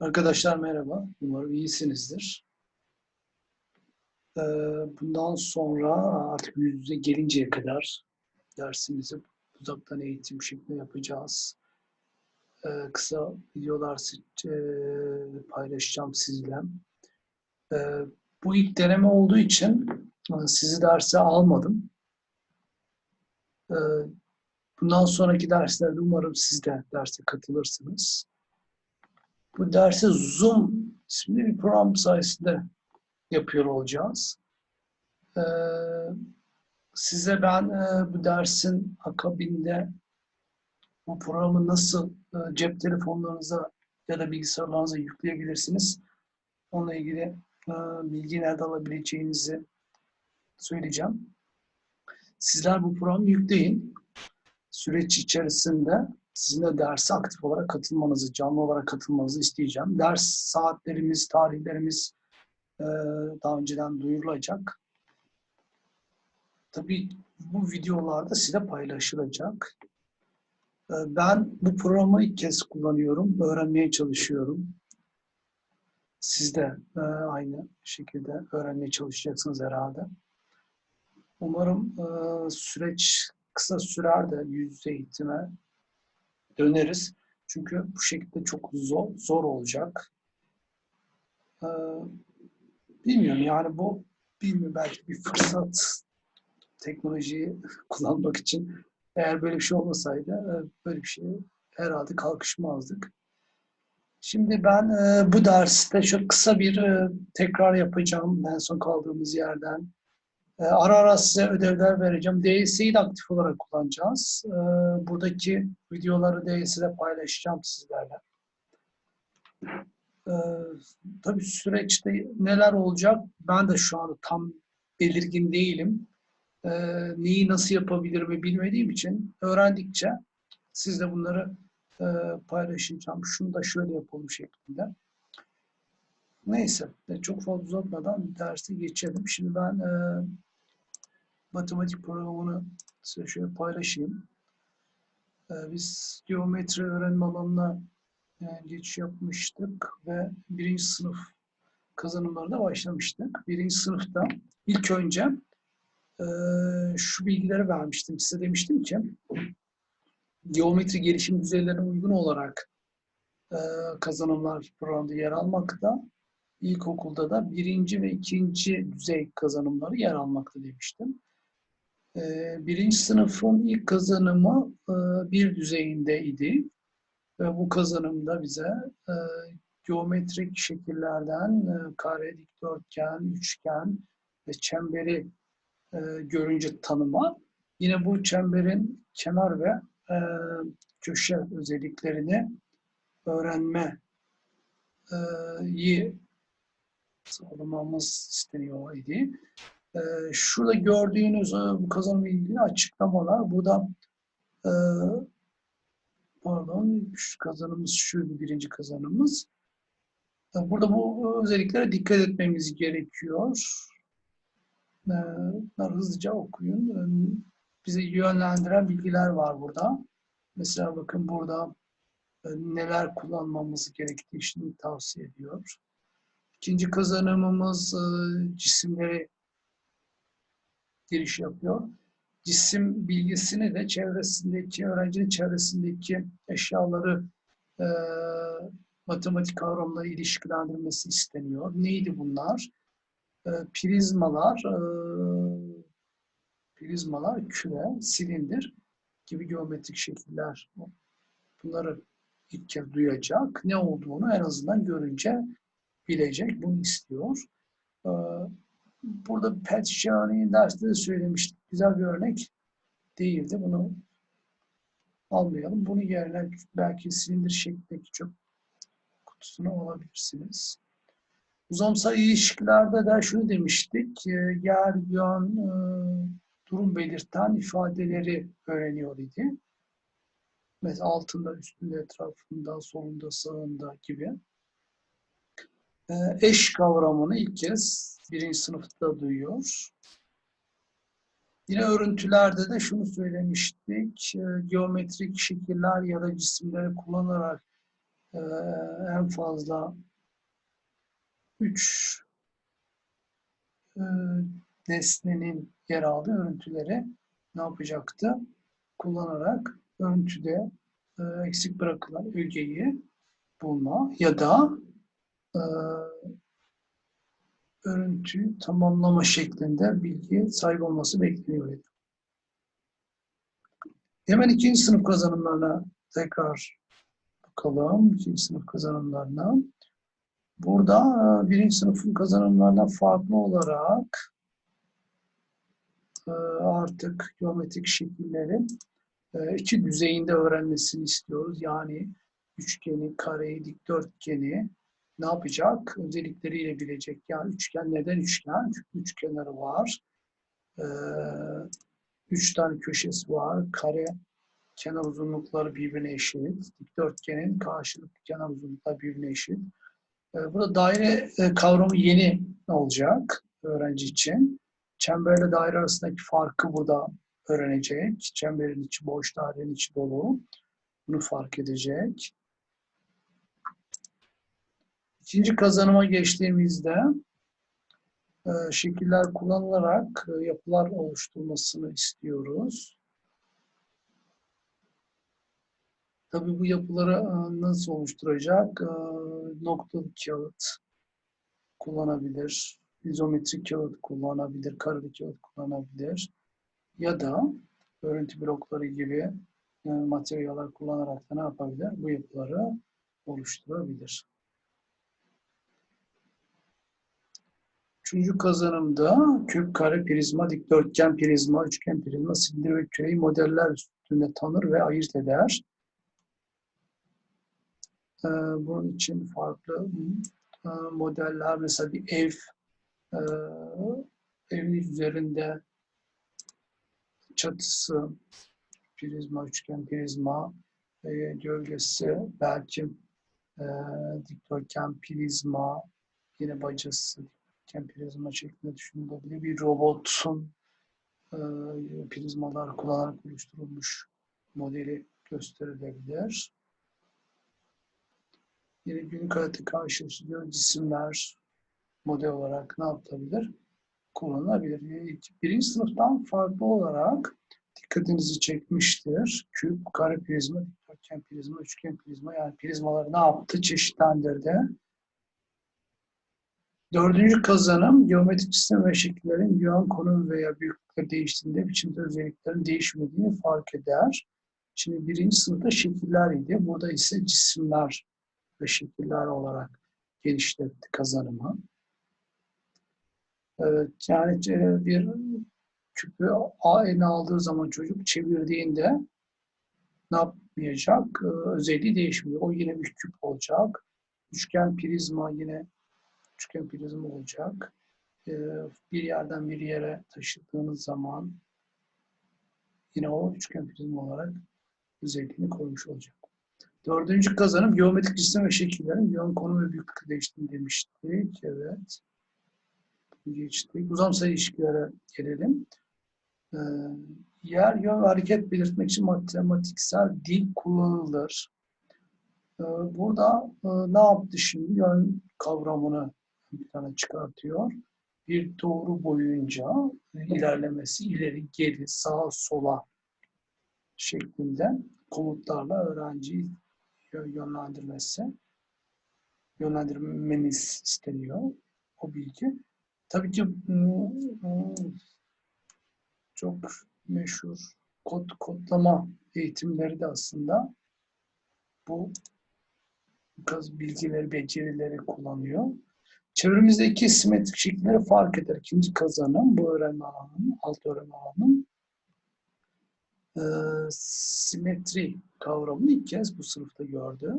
Arkadaşlar merhaba. Umarım iyisinizdir. Ee, Bundan sonra artık yüz yüze gelinceye kadar dersimizi uzaktan eğitim şeklinde yapacağız. Ee, Kısa videolar e, paylaşacağım sizle. Ee, Bu ilk deneme olduğu için e, sizi derse almadım. Bundan sonraki derslerde umarım siz de derse katılırsınız. Bu dersi Zoom isimli bir program sayesinde yapıyor olacağız. Ee, size ben e, bu dersin akabinde bu programı nasıl e, cep telefonlarınıza ya da bilgisayarlarınıza yükleyebilirsiniz. Onunla ilgili e, bilgi nerede alabileceğinizi söyleyeceğim. Sizler bu programı yükleyin. Süreç içerisinde sizin de derse aktif olarak katılmanızı, canlı olarak katılmanızı isteyeceğim. Ders saatlerimiz, tarihlerimiz e, daha önceden duyurulacak. Tabii bu videolarda size paylaşılacak. E, Ben bu programı ilk kez kullanıyorum, öğrenmeye çalışıyorum. Siz de e, aynı şekilde öğrenmeye çalışacaksınız herhalde. Umarım e, süreç kısa sürer de yüz yüze eğitime döneriz. Çünkü bu şekilde çok zor, zor olacak. Ee, bilmiyorum yani bu bilmiyorum belki bir fırsat teknolojiyi kullanmak için eğer böyle bir şey olmasaydı e, böyle bir şey herhalde kalkışmazdık. Şimdi ben e, bu derste çok kısa bir e, tekrar yapacağım en son kaldığımız yerden. E, ara ara size ödevler vereceğim. DS'yi de aktif olarak kullanacağız. E, buradaki videoları DS'de paylaşacağım sizlerle. E, tabii süreçte neler olacak ben de şu anda tam belirgin değilim. Neyi nasıl yapabilirim bilmediğim için öğrendikçe sizle bunları e, paylaşacağım. Şunu da şöyle yapalım şeklinde. Neyse, çok fazla uzatmadan dersi geçelim. Şimdi ben e, matematik programını size şöyle paylaşayım. E, biz geometri öğrenme alanına e, geçiş yapmıştık ve birinci sınıf kazanımlarına başlamıştık. Birinci sınıfta ilk önce e, şu bilgileri vermiştim. Size demiştim ki geometri gelişim düzeylerine uygun olarak e, kazanımlar programda yer almakta ilkokulda da birinci ve ikinci düzey kazanımları yer almakta demiştim. Ee, birinci sınıfın ilk kazanımı e, bir düzeyindeydi. Ve bu kazanımda bize e, geometrik şekillerden e, kare, dikdörtgen, üçgen ve çemberi görünce tanıma. Yine bu çemberin kenar ve köşe özelliklerini öğrenme iyi sağlamamız isteniyor idi. Ee, şurada gördüğünüz e, bu kazanımla ilgili açıklamalar. Burada e, pardon şu kazanımız şuydu birinci kazanımız. E, burada bu özelliklere dikkat etmemiz gerekiyor. Bunları hızlıca okuyun. Bize yönlendiren bilgiler var burada. Mesela bakın burada neler kullanmamız gerektiği için tavsiye ediyor. İkinci kazanımımız cisimleri giriş yapıyor. Cisim bilgisini de çevresindeki, öğrencinin çevresindeki eşyaları e, matematik kavramla ilişkilendirmesi isteniyor. Neydi bunlar? E, prizmalar, e, prizmalar, küre, silindir gibi geometrik şekiller. Bunları ilk kez duyacak. Ne olduğunu en azından görünce bilecek. Bunu istiyor. E, burada pet örneğin derste de söylemiştik. Güzel bir örnek değildi. Bunu almayalım. Bunun yerine belki silindir şeklindeki çöp kutusunu alabilirsiniz. Uzamsal ilişkilerde de şunu demiştik. Yer, yön, e, durum belirten ifadeleri öğreniyor idi. Mesela altında, üstünde, etrafında, solunda, sağında gibi. E, eş kavramını ilk kez birinci sınıfta duyuyor. Yine örüntülerde de şunu söylemiştik. E, geometrik şekiller ya da cisimleri kullanarak e, en fazla 3 e, nesnenin yer aldığı örüntüleri ne yapacaktı? Kullanarak örüntüde eksik bırakılan ögeyi bulma ya da e, tamamlama şeklinde bilgi sahip olması bekleniyor. Hemen ikinci sınıf kazanımlarına tekrar bakalım. İkinci sınıf kazanımlarına. Burada e, birinci sınıfın kazanımlarına farklı olarak e, artık geometrik şekilleri e, iki düzeyinde öğrenmesini istiyoruz. Yani üçgeni, kareyi, dikdörtgeni ne yapacak? Özellikleriyle bilecek. Yani üçgen neden üçgen? Çünkü üç kenarı var. Ee, üç tane köşesi var. Kare kenar uzunlukları birbirine eşit. Dikdörtgenin karşılıklı kenar uzunlukları birbirine eşit. Ee, burada daire e, kavramı yeni olacak öğrenci için. Çemberle daire arasındaki farkı burada öğrenecek. Çemberin içi boş, dairenin içi dolu. Bunu fark edecek. İkinci kazanıma geçtiğimizde e, şekiller kullanılarak e, yapılar oluşturmasını istiyoruz. Tabii bu yapıları e, nasıl oluşturacak? Noktalı kağıt kullanabilir, izometrik kağıt kullanabilir, kareli kağıt kullanabilir ya da örüntü blokları gibi materyaller kullanarak da ne yapabilir? Bu yapıları oluşturabilir. Üçüncü kazanımda küp, kare, prizma, dikdörtgen, prizma, üçgen, prizma, silindir ve küreyi modeller üstünde tanır ve ayırt eder. Ee, bunun için farklı e, modeller, mesela bir ev, e, evin üzerinde çatısı, prizma, üçgen, prizma, e, gölgesi, belki dikdörtgen, prizma, yine bacası, dikdörtgen prizma şeklinde düşünülebilir. Bir robotun e, prizmalar kullanarak oluşturulmuş modeli gösterilebilir. Yine günlük hayatta karşılaşılıyor cisimler model olarak ne yapılabilir? Kullanılabilir. Birinci sınıftan farklı olarak dikkatinizi çekmiştir. Küp, kare prizma, dikdörtgen prizma, üçgen prizma yani prizmaları ne yaptı? Çeşitlendirdi. Dördüncü kazanım, geometrik cisim ve şekillerin yön, konum veya büyüklükleri değiştiğinde biçimde özelliklerin değişmediğini fark eder. Şimdi birinci sınıfta şekiller idi. Burada ise cisimler ve şekiller olarak geliştirdi kazanımı. Evet, yani e, bir küpü A eline aldığı zaman çocuk çevirdiğinde ne yapmayacak? E, özelliği değişmiyor. O yine bir küp olacak. Üçgen prizma yine üçgen prizma olacak. Ee, bir yerden bir yere taşıdığınız zaman yine o üçgen prizma olarak özelliğini koymuş olacak. Dördüncü kazanım geometrik cisim ve şekillerin yön, konum ve büyüklük değiştiğini demiştik. Evet. Geçtik. Uzamsal ilişkilere gelelim. Ee, yer, yön ve hareket belirtmek için matematiksel dil kullanılır. Ee, burada e, ne yaptı şimdi? Yön kavramını bir tane çıkartıyor. Bir doğru boyunca ilerlemesi ileri geri sağa sola şeklinde komutlarla öğrenciyi yönlendirmesi yönlendirmemiz isteniyor o bilgi. Tabii ki çok meşhur kod kodlama eğitimleri de aslında bu bilgileri, becerileri kullanıyor. Çevremizdeki simetrik şekilleri fark eder. İkinci kazanım bu öğrenme alanının, alt öğrenme alanının e, simetri kavramını ilk kez bu sınıfta gördü.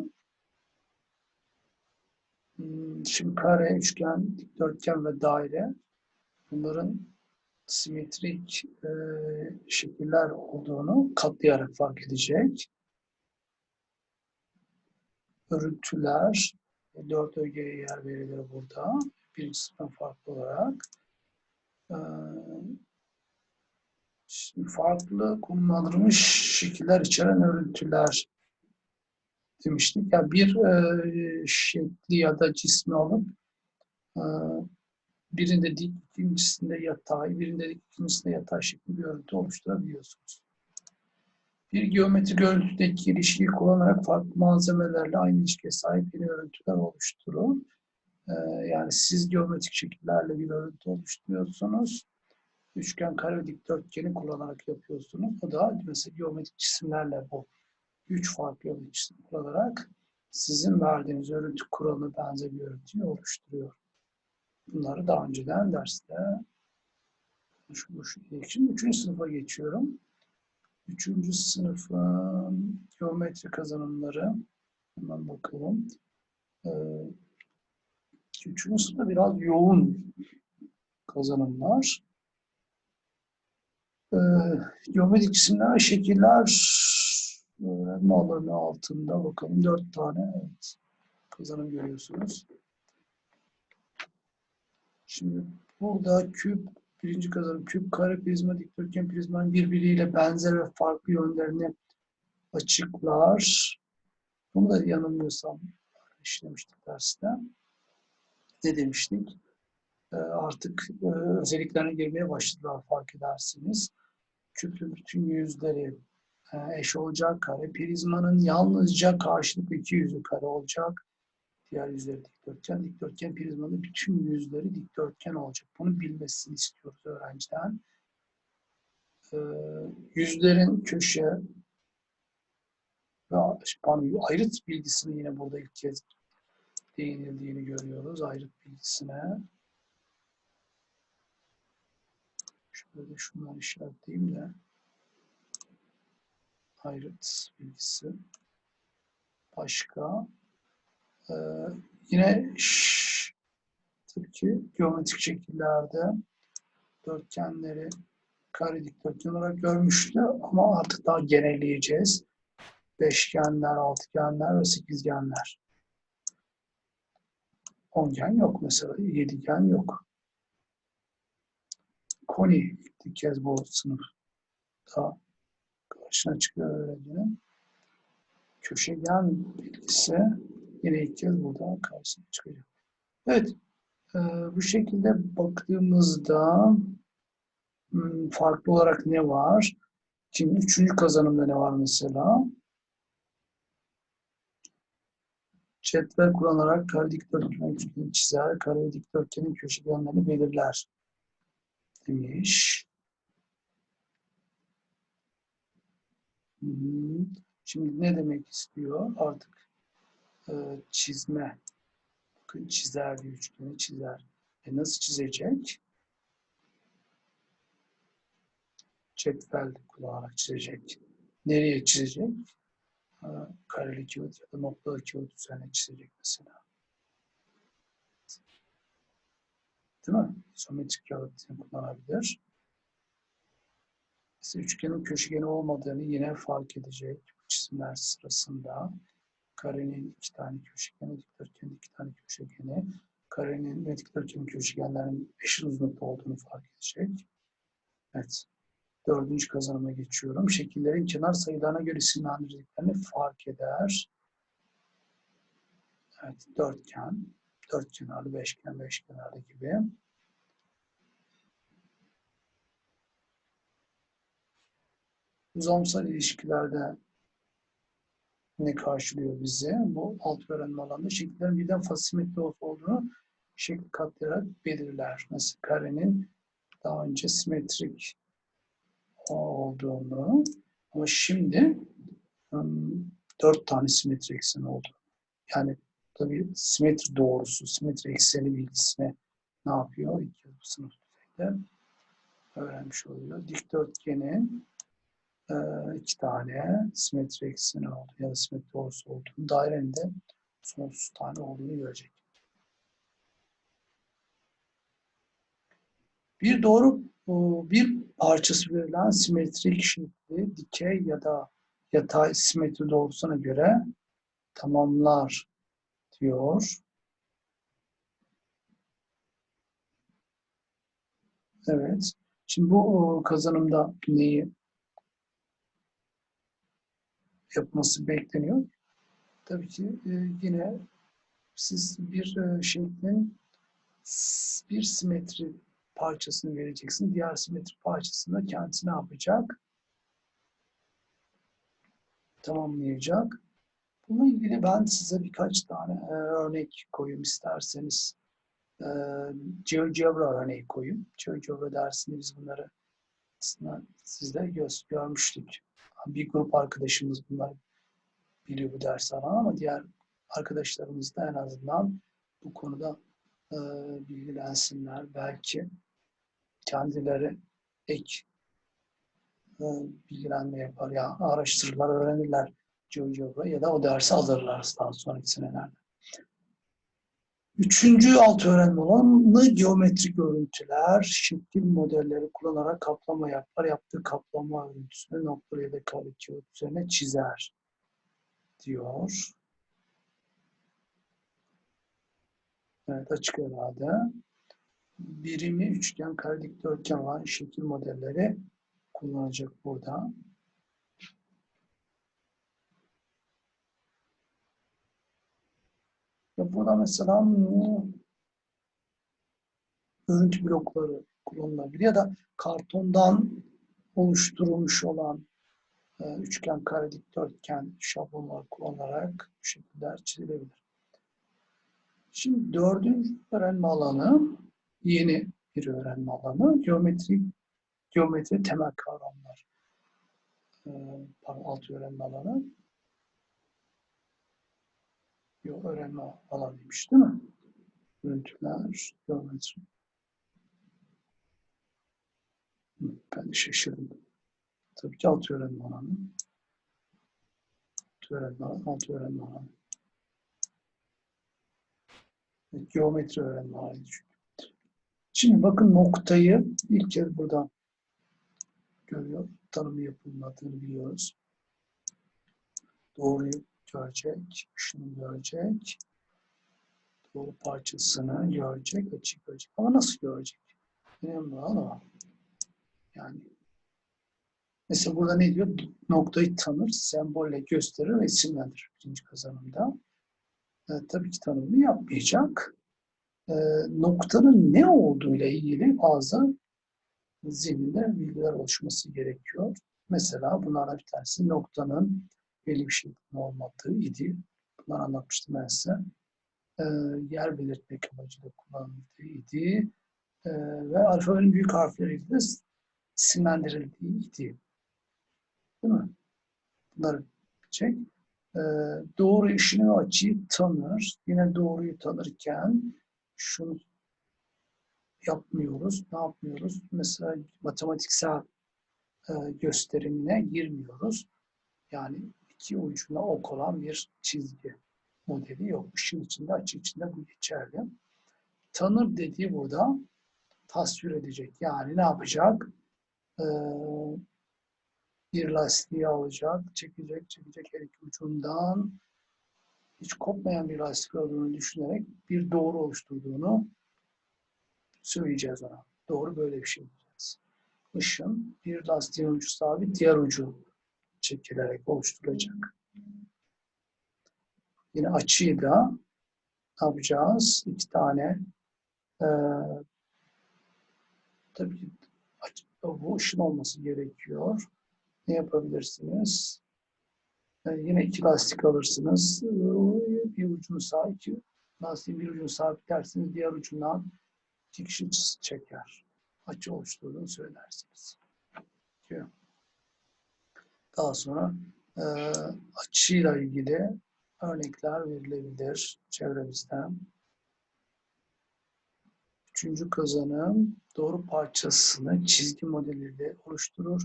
Hmm, şimdi kare, üçgen, dikdörtgen ve daire bunların simetrik e, şekiller olduğunu katlayarak fark edecek. Örüntüler, dört ögeye yer verilir burada. Birincisinden farklı olarak. Ee, şimdi farklı konumlandırılmış şekiller içeren örüntüler demiştik. Yani bir e, şekli ya da cismi alıp e, birinde dik, ikincisinde yatay, birinde dik, ikincisinde yatay şekli bir örüntü oluşturabiliyorsunuz. Bir geometri görüntüdeki ilişkiyi kullanarak farklı malzemelerle aynı ilişkiye sahip yeni örüntüler oluşturun. Ee, yani siz geometrik şekillerle bir örüntü oluşturuyorsunuz. Üçgen, kare dikdörtgeni kullanarak yapıyorsunuz. O da mesela geometrik cisimlerle bu üç farklı geometrik cisim kullanarak sizin verdiğiniz örüntü kuralına benzer bir örüntüyü oluşturuyor. Bunları daha önceden derste konuşmuştuk. Şimdi üçüncü sınıfa geçiyorum. Üçüncü sınıfın geometri kazanımları. Hemen bakalım. Ee, üçüncü sınıfta biraz yoğun kazanımlar. Ee, geometrik cisimler şekiller öğrenme alanı altında bakalım. Dört tane evet, kazanım görüyorsunuz. Şimdi burada küp, birinci kazanım küp, kare, prizma, dikdörtgen, prizmanın birbiriyle benzer ve farklı yönlerini açıklar. Bunu da yanılmıyorsam işlemiştik derste. Ne demiştik? Ee, artık e, özelliklerine girmeye başladılar fark edersiniz. Küpün bütün yüzleri e, eş olacak. Kare prizmanın yalnızca karşılıklı iki yüzü kare olacak. Diğer yüzleri dikdörtgen. Dikdörtgen prizmanın bütün yüzleri dikdörtgen olacak. Bunu bilmesini istiyoruz öğrenciden. Ee, yüzlerin köşe ve pardon, ayrıt bilgisini yine burada ilk kez değinildiğini görüyoruz. Ayrıt bilgisine. Şöyle şunları işaretleyeyim de. Ayrıt bilgisi. Başka. Ee, yine şş, tabii ki geometrik şekillerde dörtgenleri kare dikdörtgen olarak görmüştü ama artık daha genelleyeceğiz. Beşgenler, altıgenler ve sekizgenler. Ongen yok mesela, yedigen yok. Koni ilk kez bu sınıfta karşına çıkıyor öğrencinin. Köşegen bilgisi yine kez burada karşısına çıkacak. Evet, e, bu şekilde baktığımızda hmm, farklı olarak ne var? Şimdi üçüncü kazanımda ne var mesela? Cetvel kullanarak kare dikdörtgen üçgeni çizer, kare ve dikdörtgenin köşegenlerini belirler demiş. Hmm. Şimdi ne demek istiyor? Artık e, çizme. Bakın çizer bir üçgeni çizer. E nasıl çizecek? Cetvel kullanarak çizecek. Nereye çizecek? E, kareli kağıt ya da noktalı kağıt üzerine çizecek mesela. Değil mi? İzometrik kağıt kullanabilir. Mesela üçgenin köşegeni olmadığını yine fark edecek çizimler sırasında. Karenin iki tane köşegeni, dikdörtgenin iki tane köşegeni, karenin ve dikdörtgenin köşegenlerin eşit uzunlukta olduğunu fark edecek. Evet. Dördüncü kazanıma geçiyorum. Şekillerin kenar sayılarına göre isimlendirdiklerini fark eder. Evet, dörtgen, dört kenarlı, beşgen, beş kenarlı gibi. Uzamsal ilişkilerde ne karşılıyor bize? Bu alt öğrenme alanında şekillerin birden fasimetri olduğunu şekil katlayarak belirler. Mesela karenin daha önce simetrik olduğunu ama şimdi dört tane simetri ekseni oldu. Yani tabii simetri doğrusu, simetri ekseni bilgisine ne yapıyor? Yıl sınıf düzeyde öğrenmiş oluyor. Dikdörtgenin e, iki tane simetri ekseni oldu ya da simetri doğrusu olduğunu, dairenin de sonsuz tane olduğunu görecek. Bir doğru bir parçası verilen simetrik şekli dikey ya da yatay simetri doğrusuna göre tamamlar diyor. Evet. Şimdi bu kazanımda neyi yapması bekleniyor? tabii ki e, yine siz bir e, şeklin bir simetri parçasını vereceksin. Diğer simetri parçasını kendisi ne yapacak? Tamamlayacak. Bununla ilgili ben size birkaç tane e, örnek koyayım isterseniz. E, GeoGebra örneği koyayım. GeoGebra dersinde biz bunları aslında sizle göz, görmüştük. Bir grup arkadaşımız bunlar biliyor bu dersi alan ama diğer arkadaşlarımız da en azından bu konuda e, bilgilensinler. Belki kendileri ek e, bilgilenme yapar ya araştırırlar, öğrenirler GeoGebra ya da o dersi alırlar daha sonraki senelerde. Üçüncü alt öğrenme olanı geometrik örüntüler, şekil modelleri kullanarak kaplama yapar. Yaptığı kaplama örüntüsünü noktalı ya da kare üzerine çizer diyor. Evet açık herhalde. Birimi üçgen, kare, dikdörtgen olan şekil modelleri kullanacak burada. Ya burada mesela hmm, örüntü blokları kullanılabilir ya da kartondan oluşturulmuş olan e, üçgen, kare, dikdörtgen şablonlar kullanarak bu şekiller çizilebilir. Şimdi dördüncü öğrenme alanı yeni bir öğrenme alanı. Geometri, geometri temel kavramlar. E, pardon, öğrenme alanı. Yok, öğrenme alanıymış değil mi? Görüntüler, geometri. Ben de şaşırdım. Tabii ki alt öğrenme alanı. Alt öğrenme alanı, alt öğrenme alanı. Evet, geometri öğrenme alanı. Şimdi bakın noktayı ilk kez burada görüyor. Tanımı yapılmadığını biliyoruz. Doğruyu görecek, şunu görecek. Doğru parçasını görecek, açık görecek. Ama nasıl görecek? Önemli olan o. Yani mesela burada ne diyor? Noktayı tanır, sembolle gösterir ve isimlendirir birinci kazanımda. E, tabii ki tanımını yapmayacak. E, noktanın ne olduğu ile ilgili bazı zihninde bilgiler oluşması gerekiyor. Mesela bunlardan bir tanesi noktanın belli bir şeklin olmadığı idi. Bunları anlatmıştım ben size. E, yer belirtmek amacıyla kullanıldığı idi. E, ve alfabenin büyük harfleriyle de isimlendirildiği idi. Değil mi? Bunları bilecek. E, doğru işini ve açıyı tanır. Yine doğruyu tanırken şunu yapmıyoruz. Ne yapmıyoruz? Mesela matematiksel e, gösterimine girmiyoruz. Yani iki ucuna ok olan bir çizgi modeli yok. Işın içinde, açı içinde bu geçerli. Tanır dediği burada tasvir edecek. Yani ne yapacak? Ee, bir lastiği alacak, çekecek, çekecek her iki ucundan hiç kopmayan bir lastik olduğunu düşünerek bir doğru oluşturduğunu söyleyeceğiz ona. Doğru böyle bir şey diyeceğiz. Işın bir lastiğin ucu sabit, diğer ucu çekilerek oluşturulacak. Yine açıyı da yapacağız? İki tane e, tabii ki bu ışın olması gerekiyor. Ne yapabilirsiniz? E, yine iki lastik alırsınız. E, bir ucunu sağ, iki lastiğin bir ucunu sabitlersiniz. Diğer ucundan iki kişi çeker. Açı oluşturduğunu söylersiniz. Diyor. Daha sonra e, açıyla ilgili örnekler verilebilir çevremizden. Üçüncü kazanım doğru parçasını çizgi modeliyle oluşturur.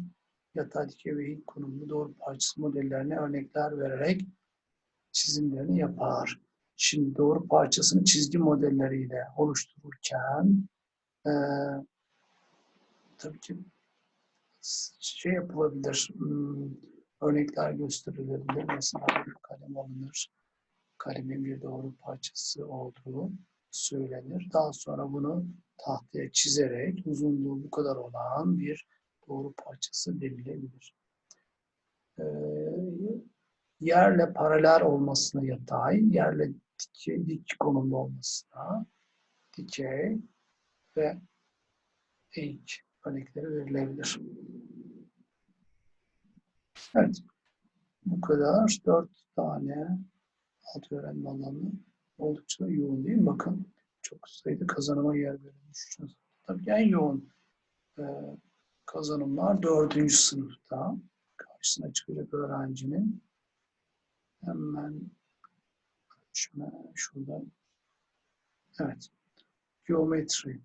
Yatay dikey ve ilk konumlu doğru parçası modellerine örnekler vererek çizimlerini yapar. Şimdi doğru parçasını çizgi modelleriyle oluştururken e, tabii ki şey yapılabilir, hmm, örnekler gösterilebilir. Mesela kalem alınır, kalemin bir doğru parçası olduğu söylenir. Daha sonra bunu tahtaya çizerek uzunluğu bu kadar olan bir doğru parçası denilebilir. Ee, yerle paralel olmasına yatay, yerle dikey, dik konumda olmasına dikey ve eğik örnekleri verilebilir. Evet. Bu kadar. Dört tane alt öğrenme alanı oldukça yoğun değil mi? Bakın çok sayıda kazanıma yer verilmiş. Tabii en yoğun e, kazanımlar dördüncü sınıfta karşısına çıkacak öğrencinin hemen şuna, evet geometri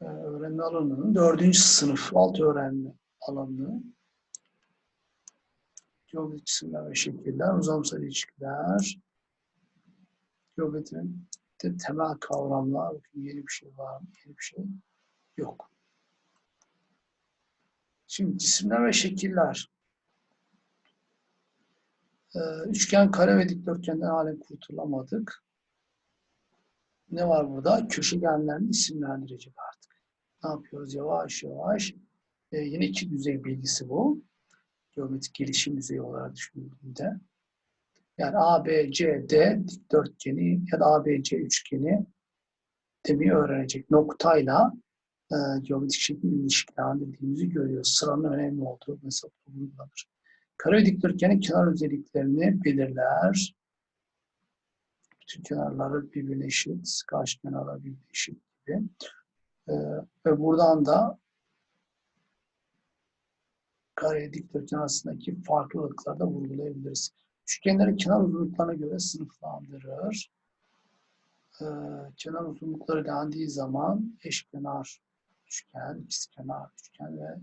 öğrenme alanının dördüncü sınıf alt öğrenme alanı geometri cisimler ve şekiller, uzamsal ilişkiler, geometrinin de temel kavramlar, yeni bir şey var mı? Yeni bir şey yok. Şimdi cisimler ve şekiller. Ee, üçgen, kare ve dikdörtgenden halen kurtulamadık. Ne var burada? Köşegenlerini isimlendirecek artık. Ne yapıyoruz? Yavaş yavaş. Ee, yine iki düzey bilgisi bu. Geometrik gelişim düzeyi olarak düşünüldüğünde. Yani ABCD dikdörtgeni ya da ABC üçgeni demeyi öğrenecek. Noktayla e, geometrik şekil ilişkilendirdiğimizi görüyoruz. Sıranın önemli olduğu mesela vurgulanır. Kare dikdörtgenin kenar özelliklerini belirler. Bütün kenarları birbirine eşit, karşı kenarlar birbirine eşit gibi. E, ve buradan da kare dikdörtgen arasındaki farklılıkları da vurgulayabiliriz. Üçgenleri kenar uzunluklarına göre sınıflandırır. Ee, kenar uzunlukları dendiği zaman eşkenar üçgen, ikizkenar üçgen ve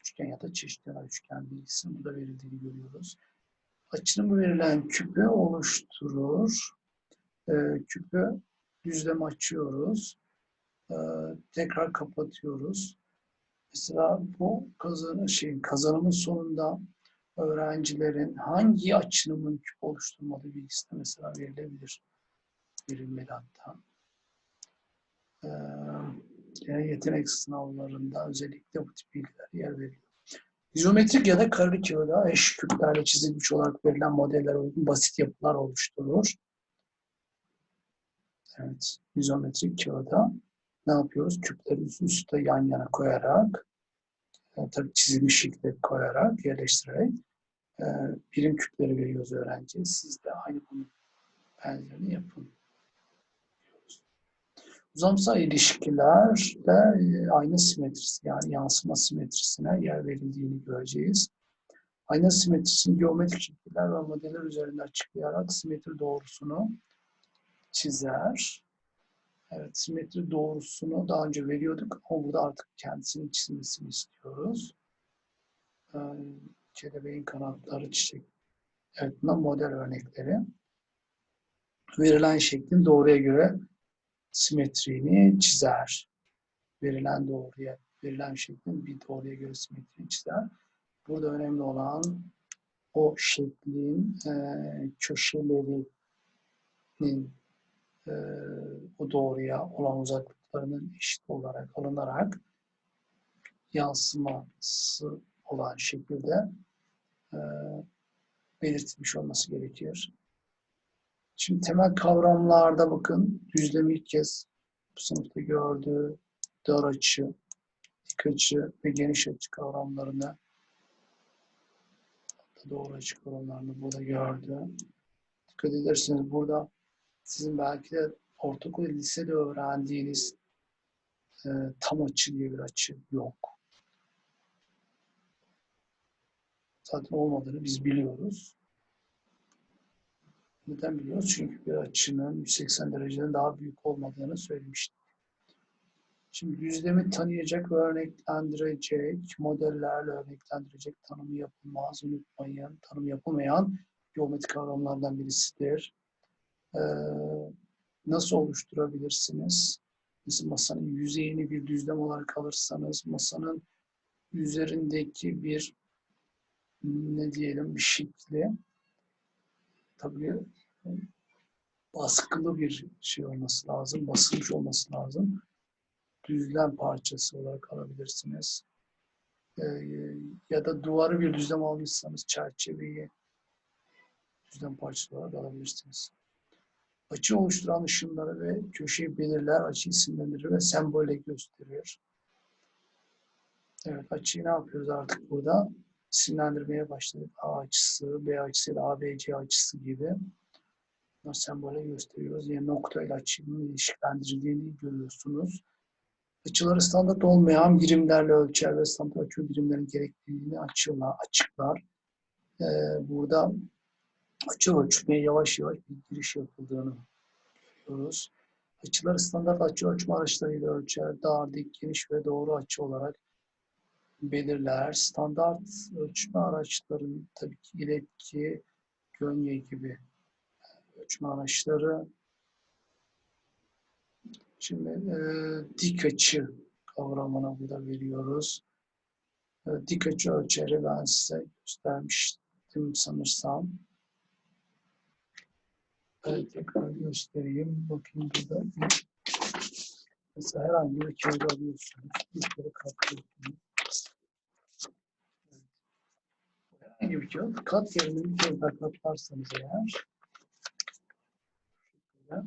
üçgen ya da çeşitkenar üçgen bilgisinin burada verildiğini görüyoruz. Açının bu verilen küpü oluşturur. Ee, küpü düzlem açıyoruz. Ee, tekrar kapatıyoruz. Mesela bu kazanı, şey, kazanımın sonunda öğrencilerin hangi açınımın küp oluşturmadığı bilgisi de mesela verilebilir. Verilmeli hatta. Ee, yetenek sınavlarında özellikle bu tip bilgiler yer veriyor. İzometrik ya da kareli kağıda eş küplerle çizilmiş olarak verilen modeller uygun basit yapılar oluşturur. Evet, izometrik kağıda ne yapıyoruz? Küpleri üst üste yan yana koyarak e, tabii çizilmiş şekilde koyarak, yerleştirerek e, birim küpleri veriyoruz öğrenciye. Siz de aynı bunun benzerini yapın. Uzamsal ilişkilerle e, ayna simetrisi yani yansıma simetrisine yer verildiğini göreceğiz. Ayna simetrisini geometrik şekiller ve modeller üzerinde açıklayarak simetri doğrusunu çizer. Evet, simetri doğrusunu daha önce veriyorduk ama burada artık kendisinin çizilmesini istiyoruz. Ee, kelebeğin kanatları çiçek. Evet, bunlar model örnekleri. Verilen şeklin doğruya göre simetriğini çizer. Verilen doğruya, verilen şeklin bir doğruya göre simetriğini çizer. Burada önemli olan o şeklin e, köşelerinin e, o doğruya olan uzaklıklarının eşit olarak alınarak yansıması olan şekilde e, belirtilmiş olması gerekir. Şimdi temel kavramlarda bakın düzlemi ilk kez bu sınıfta gördüğü dar açı, dik açı ve geniş açı kavramlarını doğru açı kavramlarını burada gördü. Dikkat ederseniz burada sizin belki de ortaokul lisede öğrendiğiniz e, tam açı diye bir açı yok. Zaten olmadığını biz biliyoruz. Neden biliyoruz? Çünkü bir açının 180 dereceden daha büyük olmadığını söylemiştim. Şimdi düzlemi tanıyacak ve örneklendirecek, modellerle örneklendirecek tanımı yapılmaz, unutmayın. Tanım yapılmayan geometrik kavramlardan birisidir. Ee, nasıl oluşturabilirsiniz? Mesela masanın yüzeyini bir düzlem olarak alırsanız, masanın üzerindeki bir ne diyelim bir şekli tabii baskılı bir şey olması lazım, basılmış olması lazım. Düzlem parçası olarak alabilirsiniz. Ee, ya da duvarı bir düzlem almışsanız çerçeveyi düzlem parçası olarak alabilirsiniz. Açı oluşturan ışınları ve köşeyi belirler, açı isimlendirir ve sembolle gösterir. Evet, açıyı ne yapıyoruz artık burada? İsimlendirmeye başladık. A açısı, B açısı ya da ABC açısı gibi. Bunları sembole gösteriyoruz. Yani noktayla açının ilişkilendirildiğini görüyorsunuz. Açıları standart olmayan birimlerle ölçer ve standart açı birimlerin gerekliliğini açılar, açıklar. Ee, burada açı ölçmeye yavaş yavaş bir giriş yapıldığını görüyoruz. Açıları standart açı ölçme araçlarıyla ölçer. Dar, dik, geniş ve doğru açı olarak belirler. Standart ölçme araçların tabii ki iletki, gönye gibi ölçme araçları. Şimdi e, dik açı kavramını burada veriyoruz. E, dik açı ölçeri ben size göstermiştim sanırsam. Evet, tekrar göstereyim. Bakayım burada. Mesela herhangi bir kağıdı alıyorsunuz. Bir kere katlıyorsunuz. Herhangi bir kağıt. Kat yerine bir daha katlarsanız eğer şöyle,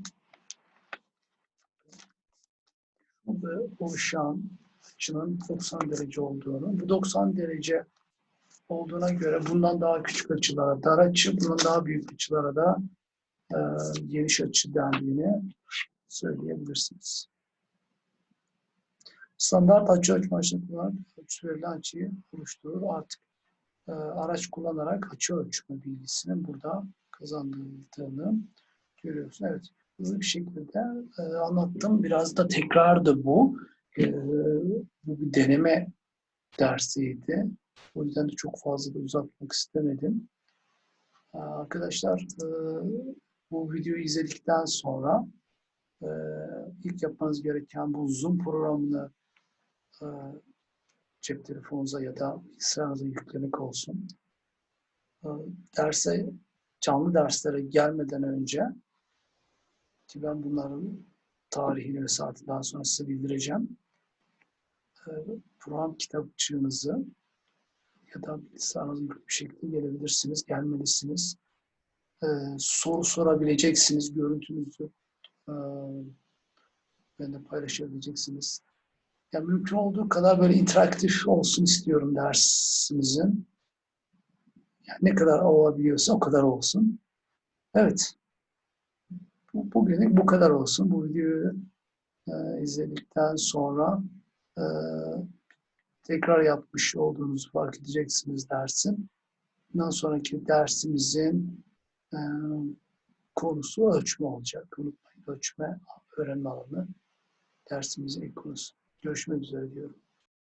burada oluşan açının 90 derece olduğunu, bu 90 derece olduğuna göre bundan daha küçük açılara dar açı, bundan daha büyük açılara da e, geniş açı dendiğini söyleyebilirsiniz. Standart açı ölçme ölçü verilen açıyı oluşturur. Artık e, araç kullanarak açı ölçme bilgisini burada kazandırdığını görüyorsun. Evet, hızlı bir şekilde e, anlattım. Biraz da tekrardı bu. E, bu bir deneme dersiydi. O yüzden de çok fazla da uzatmak istemedim. Arkadaşlar, e, bu videoyu izledikten sonra e, ilk yapmanız gereken bu Zoom programını e, cep telefonunuza ya da bilgisayarınıza yüklemek olsun. E, derse, canlı derslere gelmeden önce ki ben bunların tarihini ve saatinden sonra size bildireceğim. E, program kitapçığınızı ya da bilgisayarınıza yüklü bir şekilde gelebilirsiniz, gelmelisiniz. Ee, soru sorabileceksiniz, görüntünüzü e, benimle paylaşabileceksiniz. Yani mümkün olduğu kadar böyle interaktif olsun istiyorum dersimizin. Yani ne kadar olabiliyorsa o kadar olsun. Evet. Bu, bugünlük bu kadar olsun. Bu videoyu e, izledikten sonra e, tekrar yapmış olduğunuzu fark edeceksiniz dersin. Bundan sonraki dersimizin e, konusu ölçme olacak. Unutmayın ölçme öğrenme alanı dersimizin ilk konusu. Görüşmek üzere diyorum.